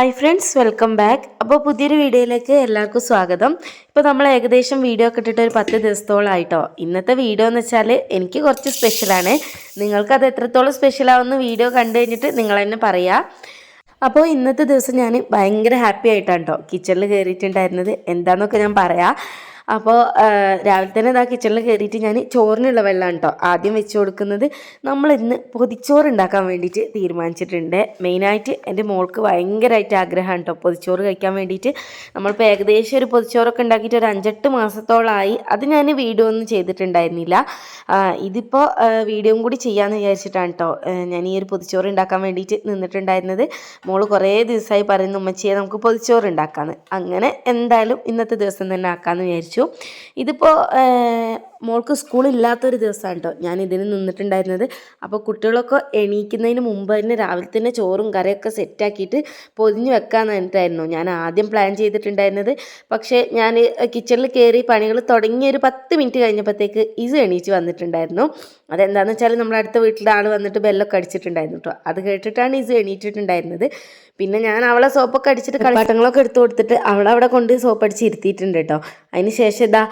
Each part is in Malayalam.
ഹായ് ഫ്രണ്ട്സ് വെൽക്കം ബാക്ക് അപ്പോൾ പുതിയൊരു വീഡിയോയിലേക്ക് എല്ലാവർക്കും സ്വാഗതം. ഇപ്പോൾ നമ്മൾ ഏകദേശം വീഡിയോ ഒക്കെ ഇട്ടിട്ട് ഒരു പത്ത് ദിവസത്തോളമായിട്ടോ ഇന്നത്തെ വീഡിയോ എന്ന് വെച്ചാൽ എനിക്ക് കുറച്ച് സ്പെഷ്യലാണ് നിങ്ങൾക്കത് എത്രത്തോളം സ്പെഷ്യലാവുന്ന വീഡിയോ കണ്ടു കഴിഞ്ഞിട്ട് നിങ്ങൾ തന്നെ പറയാം. അപ്പോൾ ഇന്നത്തെ ദിവസം ഞാൻ ഭയങ്കര ഹാപ്പി ആയിട്ടാണ് കേട്ടോ കിച്ചണിൽ കയറിയിട്ടുണ്ടായിരുന്നത് എന്താണെന്നൊക്കെ ഞാൻ പറയാം. അപ്പോൾ രാവിലെ തന്നെ ഇതാ കിച്ചണിൽ കയറിയിട്ട് ഞാൻ ചോറിനുള്ള വെള്ളമാണ് കേട്ടോ ആദ്യം വെച്ച് കൊടുക്കുന്നത്. നമ്മൾ ഇന്ന് പൊതിച്ചോറ് ഉണ്ടാക്കാൻ വേണ്ടിയിട്ട് തീരുമാനിച്ചിട്ടുണ്ട്. മെയിനായിട്ട് എന്റെ മോൾക്ക് ഭയങ്കരമായിട്ട് ആഗ്രഹമാണ് കേട്ടോ പൊതിച്ചോറ് കഴിക്കാൻ വേണ്ടിയിട്ട് നമ്മളിപ്പോൾ ഏകദേശം ഒരു പൊതിച്ചോറൊക്കെ ഉണ്ടാക്കിയിട്ട് ഒരു അഞ്ചെട്ട് മാസത്തോളമായി അത് ഞാൻ വീഡിയോ ഒന്നും ചെയ്തിട്ടുണ്ടായിരുന്നില്ല. ഇതിപ്പോൾ വീഡിയോയും കൂടി ചെയ്യാമെന്ന് വിചാരിച്ചിട്ടാണ് കേട്ടോ ഞാൻ ഈ ഒരു പൊതിച്ചോറ് ഉണ്ടാക്കാൻ വേണ്ടിയിട്ട് നിന്നിട്ടുണ്ടായിരുന്നത്. മോൾ കുറേ ദിവസമായി പറയുന്നു ഉമ്മച്ചിയെ നമുക്ക് പൊതിച്ചോറ് ഉണ്ടാക്കാമെന്ന് അങ്ങനെ എന്തായാലും ഇന്നത്തെ ദിവസം തന്നെ ആക്കാമെന്ന് വിചാരിച്ചു. ഇതിപ്പോൾ മോൾക്ക് സ്കൂളില്ലാത്തൊരു ദിവസമാണ് കേട്ടോ ഞാൻ ഇതിന് നിന്നിട്ടുണ്ടായിരുന്നത്. അപ്പോൾ കുട്ടികളൊക്കെ എണീക്കുന്നതിന് മുമ്പ് തന്നെ രാവിലെ തന്നെ ചോറും കറിയൊക്കെ സെറ്റാക്കിയിട്ട് പൊതിഞ്ഞ് വെക്കാൻ നിന്നിട്ടായിരുന്നു ഞാൻ ആദ്യം പ്ലാൻ ചെയ്തിട്ടുണ്ടായിരുന്നത്. പക്ഷേ ഞാൻ കിച്ചണിൽ കയറി പണികൾ തുടങ്ങിയ ഒരു പത്ത് മിനിറ്റ് കഴിഞ്ഞപ്പോഴത്തേക്ക് ഇത് എണീച്ച് വന്നിട്ടുണ്ടായിരുന്നു. അതെന്താണെന്ന് വെച്ചാൽ നമ്മുടെ അടുത്ത വീട്ടിലെ ആൾ വന്നിട്ട് ബെല്ലൊക്കെ അടിച്ചിട്ടുണ്ടായിരുന്നു കേട്ടോ അത് കേട്ടിട്ടാണ് ഇത് എണീറ്റിട്ടുണ്ടായിരുന്നത്. പിന്നെ ഞാൻ അവളെ സോപ്പൊക്കെ അടിച്ചിട്ട് കളിപ്പാട്ടങ്ങളൊക്കെ എടുത്തു കൊടുത്തിട്ട് അവളവിടെ കൊണ്ട് സോപ്പ് അടിച്ച് ഇരുത്തിയിട്ടുണ്ട് കേട്ടോ അതിന് ശേഷം ഇതാ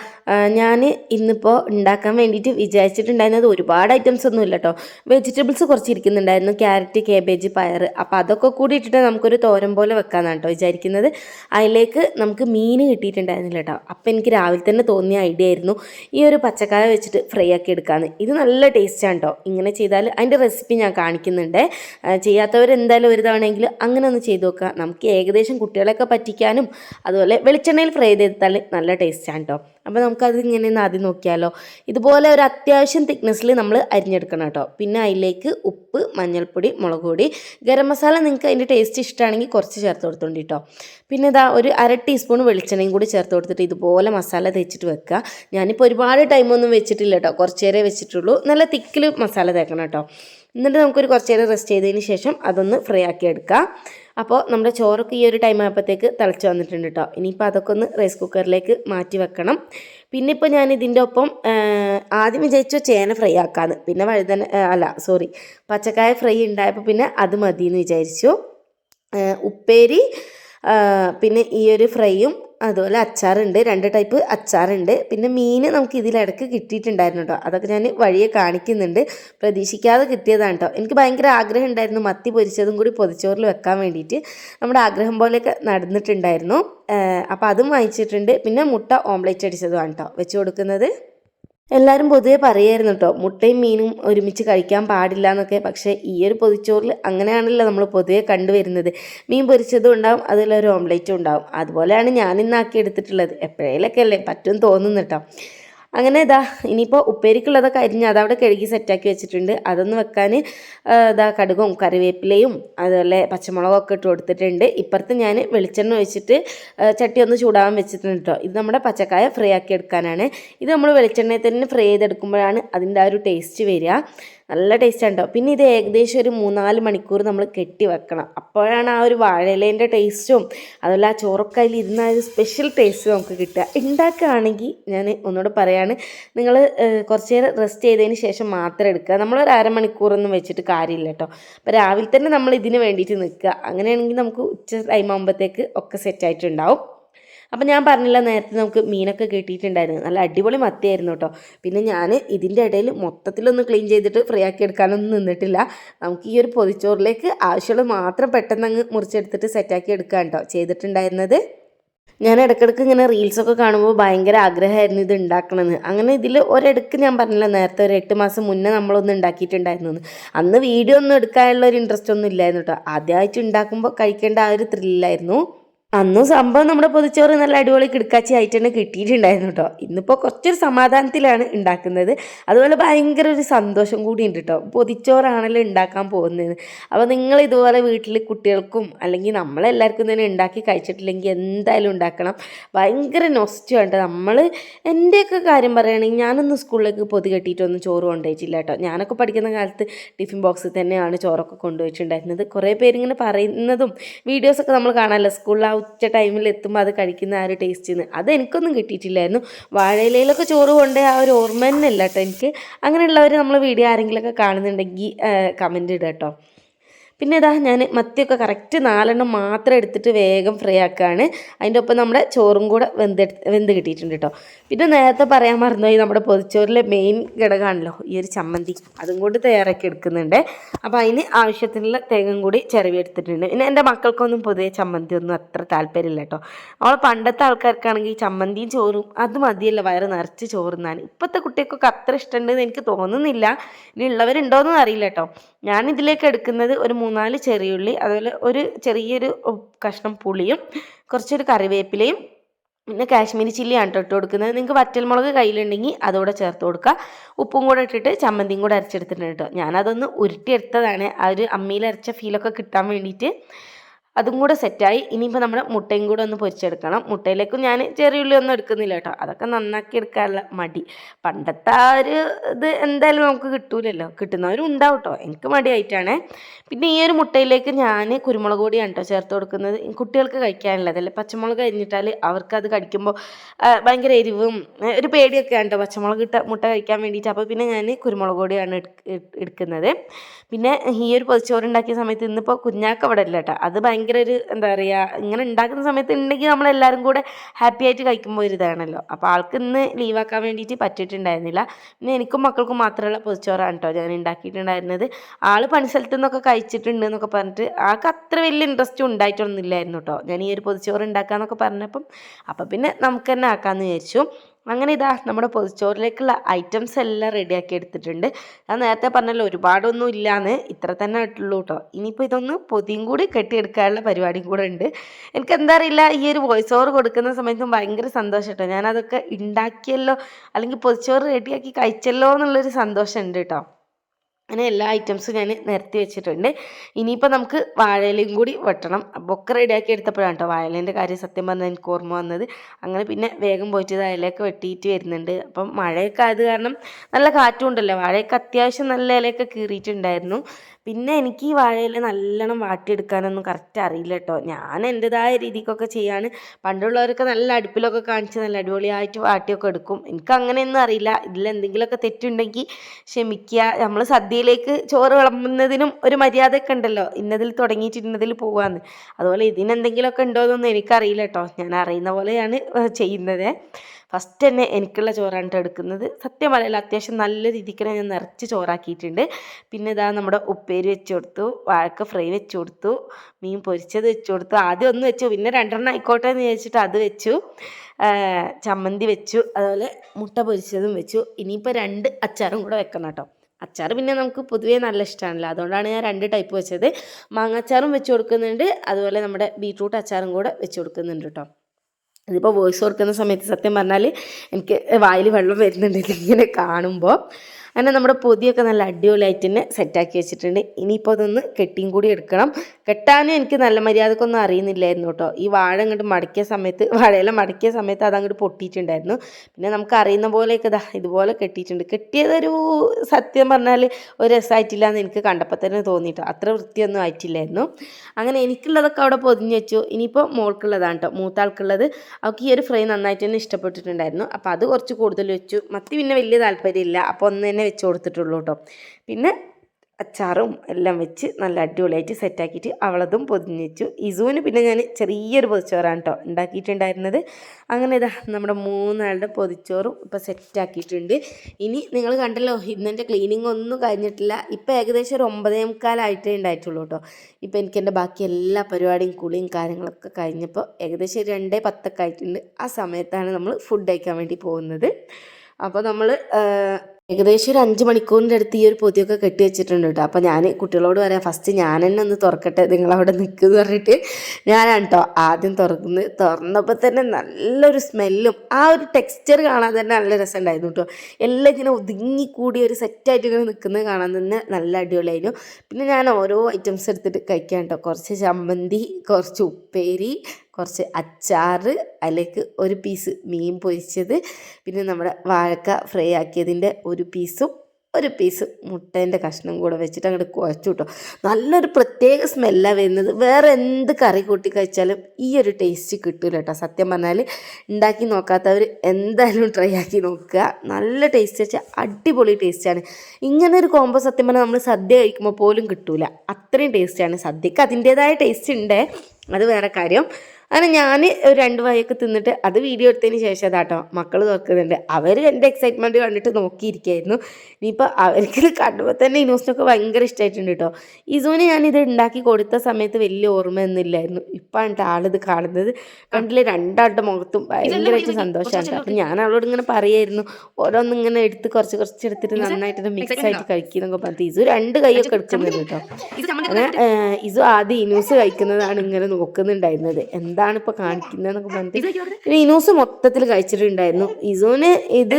ഞാൻ ഇന്നിപ്പോൾ ഉണ്ടാക്കാൻ വേണ്ടിയിട്ട് വിചാരിച്ചിട്ടുണ്ടായിരുന്നത് ഒരുപാട് ഐറ്റംസ് ഒന്നും ഇല്ല കേട്ടോ വെജിറ്റബിൾസ് കുറച്ച് ഇരിക്കുന്നുണ്ടായിരുന്നു. ക്യാരറ്റ് കേബേജ് പയർ അപ്പോൾ അതൊക്കെ കൂടി ഇട്ടിട്ട് നമുക്കൊരു തോരൻ പോലെ വെക്കാമെന്നാണ് കേട്ടോ വിചാരിക്കുന്നത്. അതിലേക്ക് നമുക്ക് മീൻ കിട്ടിയിട്ടുണ്ടായിരുന്നില്ല കേട്ടോ അപ്പോൾ എനിക്ക് രാവിലെ തന്നെ തോന്നിയ ഐഡിയ ആയിരുന്നു ഈ ഒരു പച്ചക്കായ വെച്ചിട്ട് ഫ്രൈ ആക്കി എടുക്കാമെന്ന് ഇത് നല്ല ടേസ്റ്റാണ് കേട്ടോ ഇങ്ങനെ ചെയ്താൽ അതിന്റെ റെസിപ്പി ഞാൻ കാണിക്കുന്നുണ്ട്. ചെയ്യാത്തവർ എന്തായാലും ഒരു തവണയെങ്കിലും അങ്ങനെ ഒന്ന് ചെയ്ത് നോക്കുക. നമുക്ക് ഏകദേശം കുട്ടികളെയൊക്കെ പറ്റിക്കാനും അതുപോലെ വെളിച്ചെണ്ണയിൽ ഫ്രൈ ചെയ്തെടുത്താൽ നല്ല ടേസ്റ്റാണ് കേട്ടോ അപ്പോൾ നമുക്കത് ഇങ്ങനെ ഒന്ന് ആദ്യം നോക്കിയാലോ. ഇതുപോലെ ഒരു അത്യാവശ്യം തിക്നെസ്സിൽ നമ്മൾ അരിഞ്ഞെടുക്കണം കേട്ടോ. പിന്നെ അതിലേക്ക് ഉപ്പ് മഞ്ഞൾപ്പൊടി മുളക് പൊടി ഗരം മസാല നിങ്ങൾക്ക് അതിന്റെ ടേസ്റ്റ് ഇഷ്ടമാണെങ്കിൽ കുറച്ച് ചേർത്ത് കൊടുത്തോണ്ട് കേട്ടോ പിന്നെ ഇതാ ഒരു അര ടീസ്പൂൺ വെളിച്ചെണ്ണയും കൂടി ചേർത്ത് കൊടുത്തിട്ട് ഇതുപോലെ മസാല തേച്ചിട്ട് വെക്കുക ഞാനിപ്പോൾ ഒരുപാട് ടൈമൊന്നും വെച്ചിട്ടില്ല കേട്ടോ കുറച്ച് നേരേ വെച്ചിട്ടുള്ളൂ. നല്ല തിക്കിൽ മസാല തേക്കണം കേട്ടോ. എന്നിട്ട് നമുക്കൊരു കുറച്ച് നേരം റെസ്റ്റ് ചെയ്തതിന് ശേഷം അതൊന്ന് ഫ്രൈ ആക്കി എടുക്കാം. അപ്പോൾ നമ്മുടെ ചോറൊക്കെ ഈ ഒരു ടൈം ആയപ്പോഴത്തേക്ക് തിളച്ച് വന്നിട്ടുണ്ട് കേട്ടോ ഇനിയിപ്പോൾ അതൊക്കെ ഒന്ന് റൈസ് കുക്കറിലേക്ക് മാറ്റി വെക്കണം. പിന്നെ ഇപ്പോൾ ഞാൻ ഇതിന്റെ ഒപ്പം ആദ്യം വിചാരിച്ചു ചേന ഫ്രൈ ആക്കാമെന്ന് പിന്നെ വഴുതന അല്ല സോറി പച്ചക്കായ ഫ്രൈ ഉണ്ടായപ്പോൾ പിന്നെ അത് മതിയെന്ന് വിചാരിച്ചു. ഉപ്പേരി പിന്നെ ഈ ഒരു ഫ്രൈയും അതുപോലെ അച്ചാറുണ്ട് രണ്ട് ടൈപ്പ് അച്ചാറുണ്ട്. പിന്നെ മീൻ നമുക്ക് ഇതിലിടക്ക് കിട്ടിയിട്ടുണ്ടായിരുന്നു കേട്ടോ അതൊക്കെ ഞാൻ വഴിയെ കാണിക്കുന്നുണ്ട്. പ്രതീക്ഷിക്കാതെ കിട്ടിയതാണ് കേട്ടോ എനിക്ക് ഭയങ്കര ആഗ്രഹം ഉണ്ടായിരുന്നു മത്തി പൊരിച്ചതും കൂടി പൊതിച്ചോറിൽ വെക്കാൻ വേണ്ടിയിട്ട്. നമ്മുടെ ആഗ്രഹം പോലെയൊക്കെ നടന്നിട്ടുണ്ടായിരുന്നു. അപ്പോൾ അതും വാങ്ങിച്ചിട്ടുണ്ട്. പിന്നെ മുട്ട ഓംലേറ്റ് അടിച്ചതുമാണ് കേട്ടോ വെച്ച് കൊടുക്കുന്നത്. എല്ലാവരും പൊതുവെ പറയായിരുന്നു കേട്ടോ മുട്ടയും മീനും ഒരുമിച്ച് കഴിക്കാൻ പാടില്ല എന്നൊക്കെ. പക്ഷേ ഈ ഒരു പൊതിച്ചോറിൽ അങ്ങനെയാണല്ലോ നമ്മൾ പൊതുവെ കണ്ടുവരുന്നത്. മീൻ പൊരിച്ചതും ഉണ്ടാവും അതിലൊരു ഓംലേറ്റും ഉണ്ടാവും. അതുപോലെയാണ് ഞാൻ ഇന്നാക്കി എടുത്തിട്ടുള്ളത്. എപ്പോഴേലൊക്കെ അല്ലേ പറ്റും തോന്നുന്നു കേട്ടോ അങ്ങനെ ഇതാ ഇനിയിപ്പോൾ ഉപ്പേരിക്കുള്ളതൊക്കെ അരിഞ്ഞ് അതവിടെ കഴുകി സെറ്റാക്കി വെച്ചിട്ടുണ്ട്. അതൊന്ന് വെക്കാൻ ഇതാ കടുകും കറിവേപ്പിലയും അതുപോലെ പച്ചമുളകൊക്കെ ഇട്ട് കൊടുത്തിട്ടുണ്ട്. ഇപ്പുറത്ത് ഞാൻ വെളിച്ചെണ്ണ ഒഴിച്ചിട്ട് ചട്ടി ഒന്ന് ചൂടാവാൻ വെച്ചിട്ടുണ്ട് കേട്ടോ ഇത് നമ്മുടെ പച്ചക്കായ ഫ്രൈ ആക്കി എടുക്കാനാണ്. ഇത് നമ്മൾ വെളിച്ചെണ്ണയിൽ തന്നെ ഫ്രൈ ചെയ്തെടുക്കുമ്പോഴാണ് അതിന്റെ ആ ഒരു ടേസ്റ്റ് വരിക. നല്ല ടേസ്റ്റാണ് കേട്ടോ പിന്നെ ഇത് ഏകദേശം ഒരു മൂന്നാൽ മണിക്കൂർ നമ്മൾ കെട്ടി വെക്കണം. അപ്പോഴാണ് ആ ഒരു വാഴയിലേന്റെ ടേസ്റ്റും അതുപോലെ ആ ചോറൊക്കെ ഇരുന്ന ഒരു സ്പെഷ്യൽ ടേസ്റ്റ് നമുക്ക് കിട്ടുക. ഉണ്ടാക്കുകയാണെങ്കിൽ ഞാൻ ഒന്നുകൂടെ പറയാണ് നിങ്ങൾ കുറച്ച് നേരം റെസ്റ്റ് ചെയ്തതിന് ശേഷം മാത്രം എടുക്കുക. നമ്മളൊരു അരമണിക്കൂറൊന്നും വെച്ചിട്ട് കാര്യമില്ല കേട്ടോ അപ്പോൾ രാവിലെ തന്നെ നമ്മൾ ഇതിന് വേണ്ടിയിട്ട് നിൽക്കുക. അങ്ങനെയാണെങ്കിൽ നമുക്ക് ഉച്ച ടൈം ആകുമ്പോഴത്തേക്ക് ഒക്കെ സെറ്റായിട്ടുണ്ടാവും അപ്പം ഞാൻ പറഞ്ഞില്ല നേരത്തെ നമുക്ക് മീനൊക്കെ കിട്ടിയിട്ടുണ്ടായിരുന്നു. നല്ല അടിപൊളി മത്തിയായിരുന്നു കേട്ടോ പിന്നെ ഞാൻ ഇതിന്റെ ഇടയിൽ മൊത്തത്തിലൊന്ന് ക്ലീൻ ചെയ്തിട്ട് ഫ്രീ ആക്കി എടുക്കാനൊന്നും നിന്നിട്ടില്ല. നമുക്ക് ഈ ഒരു പൊതിച്ചോറിലേക്ക് ആവശ്യമുള്ള മാത്രം പെട്ടെന്ന് അങ്ങ് മുറിച്ചെടുത്തിട്ട് സെറ്റാക്കി എടുക്കാൻ കേട്ടോ ചെയ്തിട്ടുണ്ടായിരുന്നത്. ഞാൻ ഇടയ്ക്കിടയ്ക്ക് ഇങ്ങനെ റീൽസൊക്കെ കാണുമ്പോൾ ഭയങ്കര ആഗ്രഹമായിരുന്നു ഇത് ഉണ്ടാക്കണമെന്ന്. അങ്ങനെ ഇതിൽ ഒരിടക്ക് ഞാൻ പറഞ്ഞില്ല നേരത്തെ ഒരു എട്ട് മാസം മുന്നേ നമ്മളൊന്ന് ഉണ്ടാക്കിയിട്ടുണ്ടായിരുന്നു അന്ന് വീഡിയോ ഒന്നും എടുക്കാനുള്ള ഒരു ഇൻട്രസ്റ്റ് ഒന്നും ഇല്ലായിരുന്നു കേട്ടോ ആദ്യമായിട്ട് ഉണ്ടാക്കുമ്പോൾ കഴിക്കേണ്ട ആ ഒരു ത്രില്ലായിരുന്നു അന്നും സംഭവം നമ്മുടെ പൊതിച്ചോറ് നല്ല അടിപൊളി കിടക്കാച്ചി ആയിട്ട് തന്നെ കിട്ടിയിട്ടുണ്ടായിരുന്നു കേട്ടോ ഇന്നിപ്പോൾ കുറച്ചൊരു സമാധാനത്തിലാണ് ഉണ്ടാക്കുന്നത്. അതുപോലെ ഭയങ്കര ഒരു സന്തോഷം കൂടി ഉണ്ട് കേട്ടോ പൊതിച്ചോറാണല്ലോ ഉണ്ടാക്കാൻ പോകുന്നത്. അപ്പോൾ നിങ്ങൾ ഇതുപോലെ വീട്ടിൽ കുട്ടികൾക്കും അല്ലെങ്കിൽ നമ്മളെല്ലാവർക്കും തന്നെ ഉണ്ടാക്കി കഴിച്ചിട്ടില്ലെങ്കിൽ എന്തായാലും ഉണ്ടാക്കണം. ഭയങ്കര നൊസ്റ്റാണ് കേട്ടോ നമ്മൾ എന്റെയൊക്കെ കാര്യം പറയുകയാണെങ്കിൽ ഞാനൊന്നും സ്കൂളിലേക്ക് പൊതി കെട്ടിയിട്ടൊന്നും ചോറ് കൊണ്ടുപോയിട്ടില്ല കേട്ടോ ഞാനൊക്കെ പഠിക്കുന്ന കാലത്ത് ടിഫിൻ ബോക്സിൽ തന്നെയാണ് ചോറൊക്കെ കൊണ്ടുപോയിട്ടുണ്ടായിരുന്നത്. കുറേ പേരിങ്ങനെ പറയുന്നതും വീഡിയോസൊക്കെ നമ്മൾ കാണാമല്ലോ സ്കൂളിൽ ആ ഉച്ച ടൈമിൽ എത്തുമ്പോൾ അത് കഴിക്കുന്ന ആ ഒരു ടേസ്റ്റിന്ന് അത് എനിക്കൊന്നും കിട്ടിയിട്ടില്ലായിരുന്നു. വാഴയിലയിലൊക്കെ ചോറ് കൊണ്ട് ആ ഒരു ഓർമ്മ തന്നെ ഇല്ല കേട്ടോ എനിക്ക്. അങ്ങനെയുള്ളവർ നമ്മൾ വീഡിയോ ആരെങ്കിലുമൊക്കെ കാണുന്നുണ്ടെങ്കിൽ കമന്റ് ഇടുക കേട്ടോ പിന്നെ ഇതാ ഞാൻ മത്തിയൊക്കെ കറക്റ്റ് നാലെണ്ണം മാത്രം എടുത്തിട്ട് വേഗം ഫ്രൈ ആക്കുകയാണ് അതിന്റെ ഒപ്പം നമ്മുടെ ചോറും കൂടെ വെന്ത് വെന്ത് കിട്ടിയിട്ടുണ്ട് കേട്ടോ പിന്നെ നേരത്തെ പറയാൻ മറന്നുപോയി നമ്മുടെ പൊതിച്ചോറിലെ മെയിൻ ഘടകമാണല്ലോ ഈ ഒരു ചമ്മന്തി. അതും കൂടി തയ്യാറാക്കി എടുക്കുന്നുണ്ട്. അപ്പോൾ അതിന് ആവശ്യത്തിനുള്ള തേങ്ങയും കൂടി ചിരവി എടുത്തിട്ടുണ്ട് പിന്നെ എന്റെ മക്കൾക്കൊന്നും പൊതുവെ ചമ്മന്തി ഒന്നും അത്ര താല്പര്യമില്ല കേട്ടോ അവളെ പണ്ടത്തെ ആൾക്കാർക്കാണെങ്കിൽ ചമ്മന്തിയും ചോറും അത് മതിയല്ല വയറ് നിറച്ച് ചോറുന്നാൻ ഇപ്പോഴത്തെ കുട്ടികൾക്കൊക്കെ അത്ര ഇഷ്ടമുണ്ടെന്ന് എനിക്ക് തോന്നുന്നില്ല. ഇനി ഉള്ളവരുണ്ടോയെന്നും അറിയില്ല കേട്ടോ ഞാൻ ഇതിലേക്ക് എടുക്കുന്നത് ഒരു മൂന്നാൽ ചെറിയുള്ളി അതുപോലെ ഒരു ചെറിയൊരു കഷ്ണം പുളിയും കുറച്ചൊരു കറിവേപ്പിലയും പിന്നെ കാശ്മീരി ചില്ലിയാണ് കേട്ടോ ഇട്ട് കൊടുക്കുന്നത്. നിങ്ങൾക്ക് വറ്റൽമുളക് കയ്യിലുണ്ടെങ്കിൽ അതോടെ ചേർത്ത് കൊടുക്കുക. ഉപ്പും കൂടെ ഇട്ടിട്ട് ചമ്മന്തിയും കൂടെ അരച്ചെടുത്തിട്ടുണ്ട് കേട്ടോ. ഞാനതൊന്ന് ഉരുട്ടിയെടുത്തതാണ്. ആ ഒരു അമ്മിയിൽ അരച്ച ഫീലൊക്കെ കിട്ടാൻ വേണ്ടിയിട്ട്. അതും കൂടെ സെറ്റായി. ഇനിയിപ്പോൾ നമ്മുടെ മുട്ടയും കൂടെ ഒന്ന് പൊരിച്ചെടുക്കണം. മുട്ടയിലേക്കും ഞാൻ ചെറിയ ഉള്ളി ഒന്നും എടുക്കുന്നില്ല കേട്ടോ. അതൊക്കെ നന്നാക്കി എടുക്കാനുള്ള മടി. പണ്ടത്തെ ആ ഒരു ഇത് എന്തായാലും നമുക്ക് കിട്ടൂലല്ലോ. കിട്ടുന്നവരും ഉണ്ടാവും കേട്ടോ എനിക്ക് മടിയായിട്ടാണ്. പിന്നെ ഈ ഒരു മുട്ടയിലേക്ക് ഞാൻ കുരുമുളക് പൊടിയാണ് കേട്ടോ ചേർത്ത് കൊടുക്കുന്നത്. കുട്ടികൾക്ക് കഴിക്കാനുള്ളതല്ലേ പച്ചമുളക് കഴിഞ്ഞിട്ടാൽ അവർക്കത് കഴിക്കുമ്പോൾ ഭയങ്കര എരിവും ഒരു പേടിയൊക്കെ ആണ് കേട്ടോ പച്ചമുളക് ഇട്ട മുട്ട കഴിക്കാൻ വേണ്ടിയിട്ട്. അപ്പോൾ പിന്നെ ഞാൻ കുരുമുളക് പൊടിയാണ് എടുക്കുന്നത്. പിന്നെ ഈ ഒരു പൊതിച്ചോറുണ്ടാക്കിയ സമയത്ത് ഇന്നിപ്പോൾ കുഞ്ഞാക്ക അവിടെ ഇല്ല കേട്ടോ അത് ഭയങ്കര ഒരു എന്താ പറയുക ഇങ്ങനെ ഉണ്ടാക്കുന്ന സമയത്ത് ഉണ്ടെങ്കിൽ നമ്മളെല്ലാവരും കൂടെ ഹാപ്പി ആയിട്ട് കഴിക്കുമ്പോൾ ഒരു ഇതാണല്ലോ. അപ്പോൾ ആൾക്ക് ഇന്ന് ലീവാക്കാൻ വേണ്ടിയിട്ട് പറ്റിയിട്ടുണ്ടായിരുന്നില്ല. പിന്നെ എനിക്കും മക്കൾക്കും മാത്രമുള്ള പൊതിച്ചോറാണ് കേട്ടോ ഞാൻ ഉണ്ടാക്കിയിട്ടുണ്ടായിരുന്നത് ആൾ പണിസ്ഥലത്ത് നിന്നൊക്കെ കഴിച്ചിട്ടുണ്ട് എന്നൊക്കെ പറഞ്ഞിട്ട് ആൾക്ക് അത്ര വലിയ ഇൻട്രസ്റ്റ് ഉണ്ടായിട്ടൊന്നും ഇല്ലായിരുന്നു കേട്ടോ ഞാൻ ഈ ഒരു പൊതിച്ചോറ് ഉണ്ടാക്കാന്നൊക്കെ പറഞ്ഞപ്പം അപ്പം പിന്നെ നമുക്ക് തന്നെ ആക്കാമെന്ന് വിചാരിച്ചു. അങ്ങനെ ഇതാ നമ്മുടെ പൊതിച്ചോറിലേക്കുള്ള ഐറ്റംസ് എല്ലാം റെഡിയാക്കി എടുത്തിട്ടുണ്ട്. ഞാൻ നേരത്തെ പറഞ്ഞല്ലോ ഒരുപാടൊന്നും ഇല്ലാന്ന്. ഇത്ര തന്നെ ആയിട്ടുള്ളൂ കേട്ടോ ഇനിയിപ്പോൾ ഇതൊന്ന് പൊതിയും കൂടി കെട്ടിയെടുക്കാനുള്ള പരിപാടിയും കൂടെ ഉണ്ട്. എനിക്ക് എന്താ അറിയില്ല ഈ ഒരു വോയിസ് ഓവർ കൊടുക്കുന്ന സമയത്തും ഭയങ്കര സന്തോഷം കേട്ടോ ഞാനതൊക്കെ ഉണ്ടാക്കിയല്ലോ അല്ലെങ്കിൽ പൊതിച്ചോറ് റെഡിയാക്കി കഴിച്ചല്ലോ എന്നുള്ളൊരു സന്തോഷം ഉണ്ട് കേട്ടോ അങ്ങനെ എല്ലാ ഐറ്റംസും ഞാൻ നിരത്തി വെച്ചിട്ടുണ്ട്. ഇനിയിപ്പോൾ നമുക്ക് വാഴയിലയും കൂടി വെട്ടണം. ബൊക്കെ റെഡിയാക്കി എടുത്തപ്പോഴാണ് കേട്ടോ വാഴയിലേന്റെ കാര്യം സത്യം പറഞ്ഞാൽ എനിക്ക് ഓർമ്മ വന്നത്. അങ്ങനെ പിന്നെ വേഗം പോയിട്ട് ഇലയൊക്കെ വെട്ടിയിട്ട് വരുന്നുണ്ട്. അപ്പം മഴയൊക്കെ ആയത് കാരണം നല്ല കാറ്റും ഉണ്ടല്ലോ. വാഴയൊക്കെ അത്യാവശ്യം നല്ല ഇലയൊക്കെ കീറിയിട്ടുണ്ടായിരുന്നു. പിന്നെ എനിക്ക് ഈ വാഴയില നല്ലോണം വാട്ടിയെടുക്കാനൊന്നും കറക്റ്റ് അറിയില്ല കേട്ടോ ഞാൻ എന്റെതായ രീതിക്കൊക്കെ ചെയ്യാണ്. പണ്ടുള്ളവരൊക്കെ നല്ല അടുപ്പിലൊക്കെ കാണിച്ച് നല്ല അടിപൊളിയായിട്ട് വാട്ടിയൊക്കെ എടുക്കും. എനിക്ക് അങ്ങനെയൊന്നും അറിയില്ല. ഇതിൽ എന്തെങ്കിലുമൊക്കെ തെറ്റുണ്ടെങ്കിൽ ക്ഷമിക്കുക. നമ്മൾ സദ്യയിലേക്ക് ചോറ് വിളമ്പുന്നതിനും ഒരു മര്യാദയൊക്കെ ഉണ്ടല്ലോ. ഇന്നതിൽ തുടങ്ങിയിട്ട് ഇന്നതിൽ പോവാന്ന്. അതുപോലെ ഇതിനെന്തെങ്കിലുമൊക്കെ ഉണ്ടോ എന്നൊന്നും എനിക്കറിയില്ല കേട്ടോ ഞാൻ അറിയുന്ന പോലെയാണ് ചെയ്യുന്നത്. ഫസ്റ്റ് തന്നെ എനിക്കുള്ള ചോറാണ് എടുക്കുന്നത്. സത്യം പറയല്ല അത്യാവശ്യം നല്ല രീതിക്ക് തന്നെ ഞാൻ നിറച്ച് ചോറാക്കിയിട്ടുണ്ട്. പിന്നെ ഇതാ നമ്മുടെ ഉപ്പേരി വെച്ച് കൊടുത്തു വാഴക്ക ഫ്രൈ വെച്ച് കൊടുത്തു മീൻ പൊരിച്ചത് വെച്ച് കൊടുത്തു. ആദ്യം ഒന്ന് വെച്ചു പിന്നെ രണ്ടെണ്ണം ആയിക്കോട്ടെ എന്ന് വിചാരിച്ചിട്ട് അത് വെച്ചു. ചമ്മന്തി വെച്ചു അതുപോലെ മുട്ട പൊരിച്ചതും വെച്ചു. ഇനിയിപ്പോൾ രണ്ട് അച്ചാറും കൂടെ വെക്കണം കേട്ടോ അച്ചാർ പിന്നെ നമുക്ക് പൊതുവേ നല്ല ഇഷ്ടമാണല്ലോ അതുകൊണ്ടാണ് ഞാൻ രണ്ട് ടൈപ്പ് വെച്ചത്. മാങ്ങാച്ചാറും വെച്ച് കൊടുക്കുന്നുണ്ട് അതുപോലെ നമ്മുടെ ബീട്രൂട്ട് അച്ചാറും കൂടെ വെച്ച് കൊടുക്കുന്നുണ്ട് കേട്ടോ ഇതിപ്പോൾ വോയിസ് ഓർക്കുന്ന സമയത്ത് സത്യം പറഞ്ഞാൽ എനിക്ക് വായിൽ വെള്ളം വരുന്നുണ്ട്. ഇതിങ്ങനെ കാണുമ്പോൾ അങ്ങനെ നമ്മുടെ പൊതിയൊക്കെ നല്ല അടിപൊളിയായിട്ട് തന്നെ സെറ്റാക്കി വെച്ചിട്ടുണ്ട്. ഇനിയിപ്പോൾ അതൊന്ന് കെട്ടിയും കൂടി എടുക്കണം. കെട്ടാനും എനിക്ക് നല്ല മര്യാദക്കൊന്നും അറിയുന്നില്ലായിരുന്നു കേട്ടോ. ഈ വാഴ അങ്ങോട്ട് മടക്കിയ സമയത്ത് വാഴയില മടക്കിയ സമയത്ത് അതങ്ങോട്ട് പൊട്ടിയിട്ടുണ്ടായിരുന്നു. പിന്നെ നമുക്ക് അറിയുന്ന പോലെയൊക്കെ ഇതാ ഇതുപോലെ കെട്ടിയിട്ടുണ്ട്. കെട്ടിയതൊരു സത്യം പറഞ്ഞാൽ ഒരു രസമായിട്ടില്ല എന്ന് എനിക്ക് കണ്ടപ്പോൾ തന്നെ തോന്നിയിട്ടോ അത്ര വൃത്തിയൊന്നും ആയിട്ടില്ലായിരുന്നു. അങ്ങനെ എനിക്കുള്ളതൊക്കെ അവിടെ പൊതിഞ്ഞ് വെച്ചു. ഇനിയിപ്പോൾ മോൾക്കുള്ളതാണ് കേട്ടോ. മൂത്താൾക്കുള്ളത്. അവൾക്ക് ഈ ഒരു ഫ്രൈ നന്നായിട്ട് തന്നെ ഇഷ്ടപ്പെട്ടിട്ടുണ്ടായിരുന്നു. അപ്പോൾ അത് കുറച്ച് കൂടുതൽ വെച്ചു. മത്തി പിന്നെ വലിയ താല്പര്യമില്ല. അപ്പോൾ ഒന്ന് തന്നെ വെച്ച് കൊടുത്തിട്ടുള്ളൂ കേട്ടോ. പിന്നെ അച്ചാറും എല്ലാം വെച്ച് നല്ല അടിപൊളിയായിട്ട് സെറ്റാക്കിയിട്ട് അവളതും പൊതിഞ്ഞു ഇസുവിന് പിന്നെ ഞാൻ ചെറിയൊരു പൊതിച്ചോറാണ് കേട്ടോ ഉണ്ടാക്കിയിട്ടുണ്ടായിരുന്നത്. അങ്ങനെ ഇതാ നമ്മുടെ മൂന്നാളുടെ പൊതിച്ചോറും ഇപ്പോൾ സെറ്റാക്കിയിട്ടുണ്ട് ഇനി നിങ്ങൾ കണ്ടല്ലോ ഇന്നെന്റെ ക്ലീനിങ് ഒന്നും കഴിഞ്ഞിട്ടില്ല. ഇപ്പോൾ ഏകദേശം ഒരു ഒമ്പതേ മുക്കാലായിട്ടേ ഉണ്ടായിട്ടുള്ളൂ കേട്ടോ ഇപ്പോൾ എനിക്ക് എന്റെ ബാക്കി എല്ലാ പരിപാടിയും കുളിയും കാര്യങ്ങളൊക്കെ കഴിഞ്ഞപ്പോൾ ഏകദേശം രണ്ടേ പത്തൊക്കെ ആയിട്ടുണ്ട്. ആ സമയത്താണ് നമ്മൾ ഫുഡ് കഴിക്കാൻ വേണ്ടി പോകുന്നത്. അപ്പോൾ നമ്മൾ ഏകദേശം ഒരു അഞ്ച് മണിക്കൂറിന്റെ അടുത്ത് ഈ ഒരു പൊതിയൊക്കെ കെട്ടി വെച്ചിട്ടുണ്ട് കേട്ടോ. അപ്പോൾ ഞാൻ കുട്ടികളോട് പറയാം ഫസ്റ്റ് ഞാൻ തന്നെ ഒന്ന് തുറക്കട്ടെ നിങ്ങളവിടെ നിൽക്കുന്നു പറഞ്ഞിട്ട് ഞാനാണ് കേട്ടോ ആദ്യം തുറക്കുന്നത് തുറന്നപ്പോൾ തന്നെ നല്ലൊരു സ്മെല്ലും ആ ഒരു ടെക്സ്ചർ കാണാൻ തന്നെ നല്ല രസമുണ്ടായിരുന്നു കേട്ടോ. എല്ലാം ഇങ്ങനെ ഒതുങ്ങിക്കൂടി ഒരു സെറ്റായിട്ട് ഇങ്ങനെ നിൽക്കുന്നത് കാണാൻ തന്നെ നല്ല അടിപൊളിയായിരുന്നു. പിന്നെ ഞാൻ ഓരോ ഐറ്റംസ് എടുത്തിട്ട് കഴിക്കാൻ കേട്ടോ. കുറച്ച് ചമ്മന്തി കുറച്ച് ഉപ്പേരി കുറച്ച് അച്ചാർ അതിലേക്ക് ഒരു പീസ് മീൻ പൊരിച്ചത് പിന്നെ നമ്മുടെ വാഴക്ക ഫ്രൈ ആക്കിയതിന്റെ ഒരു പീസും ഒരു പീസ് മുട്ടേന്റെ കഷ്ണം കൂടെ വെച്ചിട്ട് അങ്ങോട്ട് കുഴച്ചു കിട്ടും നല്ലൊരു പ്രത്യേക സ്മെല്ലാണ് വരുന്നത്. വേറെ എന്ത് കറി കൂട്ടി കഴിച്ചാലും ഈ ഒരു ടേസ്റ്റ് കിട്ടില്ല കേട്ടോ സത്യം പറഞ്ഞാൽ ഉണ്ടാക്കി നോക്കാത്തവർ എന്തായാലും ട്രൈ ആക്കി നോക്കുക. നല്ല ടേസ്റ്റ് വെച്ചാൽ അടിപൊളി ടേസ്റ്റാണ് ഇങ്ങനെ ഒരു കോംബോ സത്യം പറഞ്ഞാൽ നമ്മൾ സദ്യ കഴിക്കുമ്പോൾ പോലും കിട്ടില്ല അത്രയും ടേസ്റ്റാണ് സദ്യക്ക് അതിന്റേതായ ടേസ്റ്റ് ഉണ്ട് അത് വേറെ കാര്യം. അങ്ങനെ ഞാൻ ഒരു രണ്ട് വായൊക്കെ തിന്നിട്ട് അത് വീഡിയോ എടുത്തതിന് ശേഷം അതാട്ടോ മക്കൾ തുറക്കുന്നുണ്ട് അവർ എന്റെ എക്സൈറ്റ്മെന്റ് കണ്ടിട്ട് നോക്കിയിരിക്കുകയായിരുന്നു ഇനിയിപ്പോൾ അവർക്ക് ഇത് കണ്ടുമ്പോൾ തന്നെ ഇനോസിനൊക്കെ ഭയങ്കര ഇഷ്ടമായിട്ടുണ്ട് കേട്ടോ ഇസുവിന് ഞാനിത് ഉണ്ടാക്കി കൊടുത്ത സമയത്ത് വലിയ ഓർമ്മയൊന്നുമില്ലായിരുന്നു. ഇപ്പം ആളിത് കാണുന്നത് കണ്ടില്ലേ? രണ്ടാളുടെ മുഖത്തും ഭയങ്കരമായിട്ട് സന്തോഷമാണ്. അപ്പം ഞാൻ അവളോട് ഇങ്ങനെ പറയായിരുന്നു. ഓരോന്നും ഇങ്ങനെ എടുത്ത് കുറച്ച് കുറച്ച് എടുത്തിട്ട് നന്നായിട്ട് മിക്സ് ആയിട്ട് കഴിക്കുന്നൊക്കെ പറഞ്ഞിട്ട് ഇസു രണ്ട് കൈയൊക്കെ എടുക്കുന്നുണ്ട് കേട്ടോ അങ്ങനെ ഇസു ആദ്യം ഇനൂസ് കഴിക്കുന്നതാണ് ഇങ്ങനെ നോക്കുന്നുണ്ടായിരുന്നത്. എന്താണ് ഇപ്പൊ കാണിക്കുന്നതെന്നൊക്കെ പറഞ്ഞിട്ട് പിന്നെ ഇനൂസ് മൊത്തത്തിൽ കഴിച്ചിട്ടുണ്ടായിരുന്നു. ഇസോന് ഇത്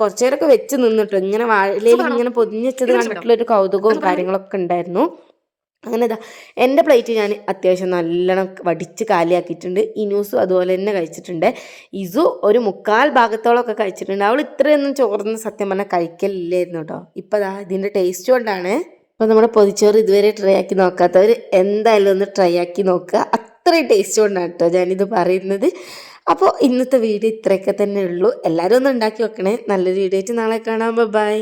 കുറച്ചേരൊക്കെ വെച്ച് നിന്നിട്ട്. ഇങ്ങനെ വാഴയിലയിൽ ഇങ്ങനെ പൊതിഞ്ഞത് കണ്ടിട്ടുള്ള ഒരു കൗതുകവും കാര്യങ്ങളൊക്കെ ഉണ്ടായിരുന്നു. അങ്ങനെ ഇതാ. എന്റെ പ്ലേറ്റ് ഞാൻ അത്യാവശ്യം നല്ലോണം വടിച്ച് കാലിയാക്കിയിട്ടുണ്ട്. ഇനൂസും അതുപോലെ തന്നെ കഴിച്ചിട്ടുണ്ട്. ഇസു ഒരു മുക്കാൽ ഭാഗത്തോളമൊക്കെ കഴിച്ചിട്ടുണ്ട്. അവൾ ഇത്രയൊന്നും ചോർന്ന് സത്യം പറഞ്ഞാൽ കഴിക്കലില്ലായിരുന്നു കേട്ടോ. ഇപ്പം ദാ ഇതിന്റെ ടേസ്റ്റ് കൊണ്ടാണ്. അപ്പോൾ നമ്മുടെ പൊതിച്ചോറ് ഇതുവരെ ട്രൈ ആക്കി നോക്കാത്തവർ എന്തായാലും ഒന്ന് ട്രൈ ആക്കി നോക്കുക. അത്രയും ടേസ്റ്റ് കൊണ്ടാണ് കേട്ടോ ഞാനിത് പറയുന്നത്. അപ്പോൾ ഇന്നത്തെ വീഡിയോ ഇത്രയൊക്കെ തന്നെ ഉള്ളൂ. എല്ലാവരും ഒന്ന് ഉണ്ടാക്കി വെക്കണേ. നല്ലൊരു വീഡിയോ ആയിട്ട് നാളെ കാണാം. ബൈ